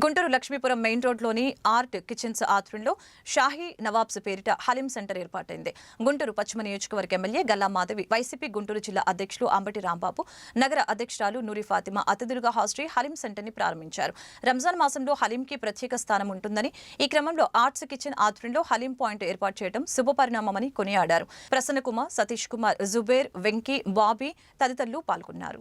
Guntur Lakshmipuram main రోడ్లోని art kitchens ఆధ్వర్యంలో Shahi nawabs పేరిట హలీం సెంటర్ ఏర్పాటైంది. గుంటూరు పశ్చిమ నియోజకవర్గ ఎమ్మెల్యే గల్లా మాధవి వైసీపీ గుంటూరు జిల్లా అధ్యక్షులు అంబటి రాంబాబు నగర అధ్యక్షురాలు నూరి ఫాతిమా అతిథులుగా హాజరై హలీం సెంటర్ని ప్రారంభించారు. రంజాన్ మాసంలో హలీంకి ప్రత్యేక స్థానం ఉంటుందని ఈ క్రమంలో ఆర్ట్స్ కిచెన్ ఆధ్వర్యంలో హలీం పాయింట్ ఏర్పాటు చేయడం శుభపరిణామమని కొనియాడారు. ప్రసన్న కుమార్ సతీష్ కుమార్ జుబేర్ వెంకీ బాబీ తదితరులు పాల్గొన్నారు.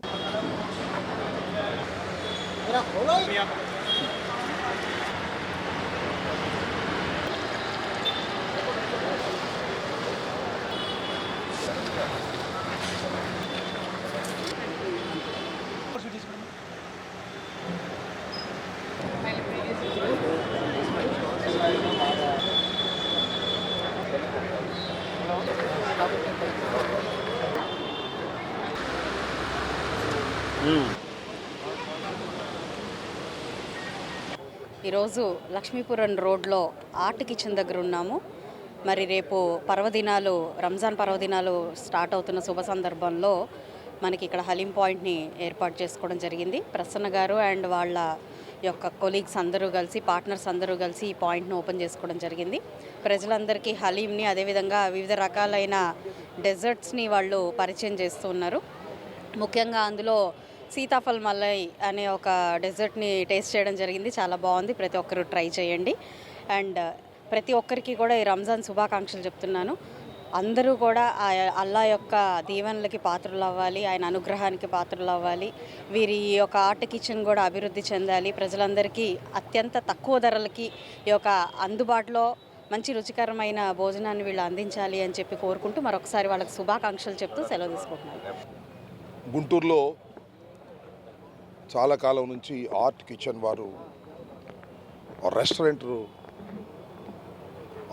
ఈరోజు లక్ష్మీపురం రోడ్లో ఆర్ట్ కిచెన్ దగ్గర ఉన్నాము. మరి రేపు పర్వదినాలు రంజాన్ పర్వదినాలు స్టార్ట్ అవుతున్న శుభ సందర్భంలో మనకి ఇక్కడ హలీం పాయింట్ని ఏర్పాటు చేసుకోవడం జరిగింది. ప్రసన్న గారు అండ్ వాళ్ళ యొక్క కొలీగ్స్ అందరూ కలిసి పార్ట్నర్స్ అందరూ కలిసి ఈ పాయింట్ను ఓపెన్ చేసుకోవడం జరిగింది. ప్రజలందరికీ హలీంని అదేవిధంగా వివిధ రకాలైన డెజర్ట్స్ని వాళ్ళు పరిచయం చేస్తూ ఉన్నారు. ముఖ్యంగా అందులో సీతాఫల్ మలై అనే ఒక డెజర్ట్ని టేస్ట్ చేయడం జరిగింది. చాలా బాగుంది. ప్రతి ఒక్కరూ ట్రై చేయండి. అండ్ ప్రతి ఒక్కరికి కూడా ఈ రంజాన్ శుభాకాంక్షలు చెప్తున్నాను. అందరూ కూడా ఆ అల్లా యొక్క దీవెనలకి పాత్రలు అవ్వాలి ఆయన అనుగ్రహానికి పాత్రలు అవ్వాలి. వీరి ఈ యొక్క ఆర్ట్ కిచెన్ కూడా అభివృద్ధి చెందాలి. ప్రజలందరికీ అత్యంత తక్కువ ధరలకి ఈ యొక్క అందుబాటులో మంచి రుచికరమైన భోజనాన్ని వీళ్ళు అందించాలి అని చెప్పి కోరుకుంటూ మరొకసారి వాళ్ళకి శుభాకాంక్షలు చెప్తూ సెలవు తీసుకుంటున్నాను. గుంటూరులో చాలా కాలం నుంచి ఆర్ట్ కిచెన్ వారు రెస్టారెంట్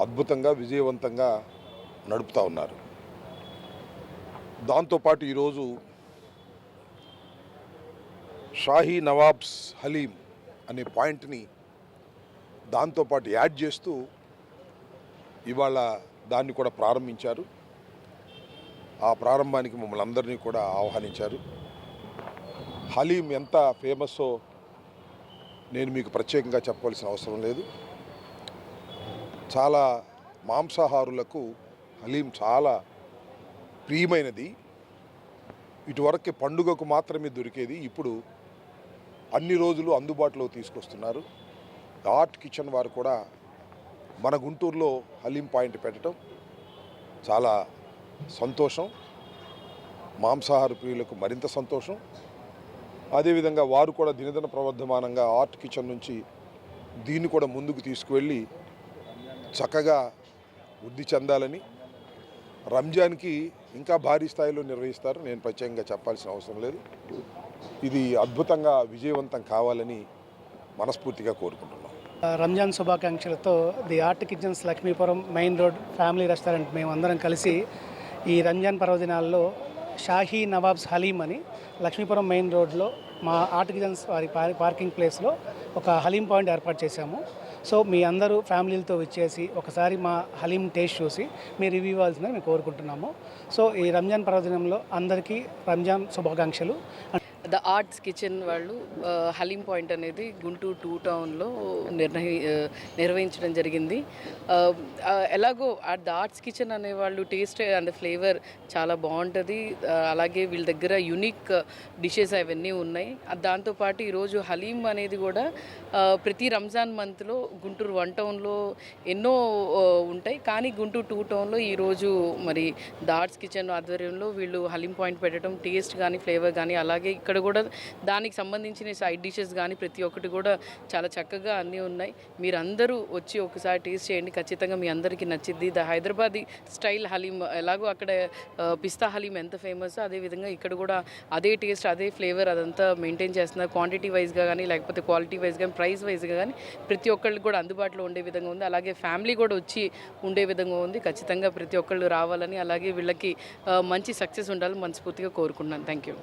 అద్భుతంగా విజయవంతంగా నడుపుతూ ఉన్నారు. దాంతోపాటు ఈరోజు షాహీ నవాబ్స్ హలీం అనే పాయింట్ని దాంతోపాటు యాడ్ చేస్తూ ఇవాళ దాన్ని కూడా ప్రారంభించారు. ఆ ప్రారంభానికి మమ్మల్ని అందరినీ కూడా ఆహ్వానించారు. హలీం ఎంత ఫేమస్సో నేను మీకు ప్రత్యేకంగా చెప్పవలసిన అవసరం లేదు. చాలా మాంసాహారులకు హలీం చాలా ప్రియమైనది. ఇటువరకు పండుగకు మాత్రమే దొరికేది. ఇప్పుడు అన్ని రోజులు అందుబాటులో తీసుకొస్తున్నారు. ఆర్ట్ కిచెన్ వారు కూడా మన గుంటూరులో హలీం పాయింట్ పెట్టడం చాలా సంతోషం. మాంసాహార ప్రియులకు మరింత సంతోషం. అదేవిధంగా వారు కూడా దినదిన ప్రవర్ధమానంగా ఆర్ట్ కిచెన్ నుంచి దీన్ని కూడా ముందుకు తీసుకువెళ్ళి చక్కగా వృద్ధి చెందాలని రంజాన్కి ఇంకా భారీ స్థాయిలో నిర్వహిస్తారు. నేను ప్రత్యేకంగా చెప్పాల్సిన అవసరం లేదు. ఇది అద్భుతంగా విజయవంతం కావాలని మనస్ఫూర్తిగా కోరుకుంటున్నాం. Ramzan శుభాకాంక్షలతో the art kitchens Lakshmipuram main road family restaurant మేము అందరం కలిసి ఈ రంజాన్ పర్వదినాల్లో షాహీ నవాబ్స్ హలీం అని లక్ష్మీపురం మెయిన్ రోడ్లో మా ఆర్ట్ కిచెన్స్ వారి పార్- పార్కింగ్ ప్లేస్లో ఒక హలీం పాయింట్ ఏర్పాటు చేశాము. సో మీ అందరూ ఫ్యామిలీలతో వచ్చేసి ఒకసారి మా హలీం టేస్ట్ చూసి మీరు రివ్యూ ఇవ్వాల్సిందని మేము కోరుకుంటున్నాము. సో ఈ రంజాన్ పర్వదినంలో అందరికీ రంజాన్ శుభాకాంక్షలు. ద ఆర్ట్స్ కిచెన్ వాళ్ళు హలీం పాయింట్ అనేది గుంటూరు టూ టౌన్లో నిర్ణయి నిర్వహించడం జరిగింది. ఎలాగో అట్ ద ఆర్ట్స్ కిచెన్ అనే వాళ్ళు టేస్ట్ అండ్ ఫ్లేవర్ చాలా బాగుంటుంది. అలాగే వీళ్ళ దగ్గర యునిక్ డిషెస్ అవన్నీ ఉన్నాయి. దాంతోపాటు ఈరోజు హలీం అనేది కూడా ప్రతి రంజాన్ మంత్లో గుంటూరు వన్ టౌన్లో ఎన్నో ఉంటాయి. కానీ గుంటూరు టూ టౌన్లో ఈరోజు మరి ద ఆర్ట్స్ కిచెన్ ఆధ్వర్యంలో వీళ్ళు హలీం పాయింట్ పెట్టడం టేస్ట్ కానీ ఫ్లేవర్ కానీ అలాగే ఇక్కడ కూడా దానికి సంబంధించిన సైడ్ డిషెస్ కానీ ప్రతి ఒక్కటి కూడా చాలా చక్కగా అన్నీ ఉన్నాయి. మీరందరూ వచ్చి ఒకసారి టేస్ట్ చేయండి. ఖచ్చితంగా మీ అందరికీ నచ్చిద్ది. ద హైదరాబాదీ స్టైల్ హలీం ఎలాగో అక్కడ పిస్తా హలీం ఎంత ఫేమస్ అదేవిధంగా ఇక్కడ కూడా అదే టేస్ట్ అదే ఫ్లేవర్ అదంతా మెయింటైన్ చేస్తున్నారు క్వాంటిటీ వైజ్గా కానీ లేకపోతే క్వాలిటీ వైజ్ కానీ ప్రైస్ వైజ్గా కానీ ప్రతి ఒక్కళ్ళు కూడా అందుబాటులో ఉండే విధంగా ఉంది. అలాగే ఫ్యామిలీ కూడా వచ్చి ఉండే విధంగా ఉంది. ఖచ్చితంగా ప్రతి ఒక్కళ్ళు రావాలని అలాగే వీళ్ళకి మంచి సక్సెస్ ఉండాలని మనస్ఫూర్తిగా కోరుకుంటున్నాను. Thank you.